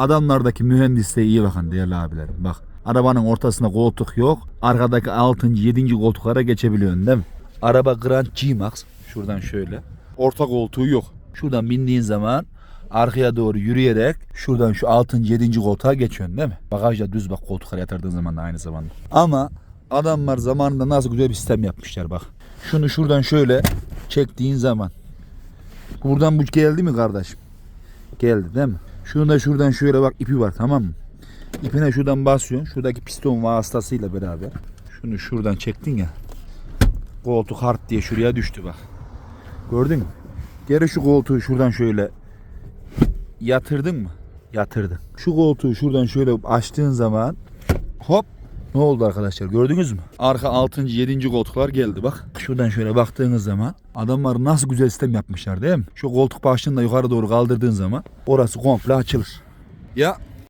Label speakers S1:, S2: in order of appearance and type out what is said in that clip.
S1: Adamlardaki mühendisliğe iyi bakın değerli abilerim. Bak arabanın ortasında koltuk yok. Arkadaki 6. 7. koltuklara geçebiliyorsun değil mi? Araba Grand G-Max. Şuradan şöyle. Orta koltuğu yok. Şuradan bindiğin zaman arkaya doğru yürüyerek şuradan şu 6. 7. koltuğa geçiyorsun değil mi? Bagajda düz bak koltuklara yatırdığın zaman da aynı zamanda. Ama adamlar zamanında nasıl güzel bir sistem yapmışlar bak. Şunu şuradan şöyle çektiğin zaman. Buradan bu geldi mi kardeşim? Geldi değil mi? Şunu da şuradan şöyle bak ipi var tamam mı? İpine şuradan basıyorsun. Şuradaki piston vasıtasıyla beraber. Şunu şuradan çektin ya. Koltuk hard diye şuraya düştü bak. Gördün mü? Geri şu koltuğu şuradan şöyle yatırdın mı? Yatırdın. Şu koltuğu şuradan şöyle açtığın zaman hop ne oldu arkadaşlar gördünüz mü? Arka 6. 7. koltuklar geldi bak. Şuradan şöyle baktığınız zaman adamlar nasıl güzel sistem yapmışlar değil mi? Şu koltuk başlığını da yukarı doğru kaldırdığın zaman orası komple açılır. Ya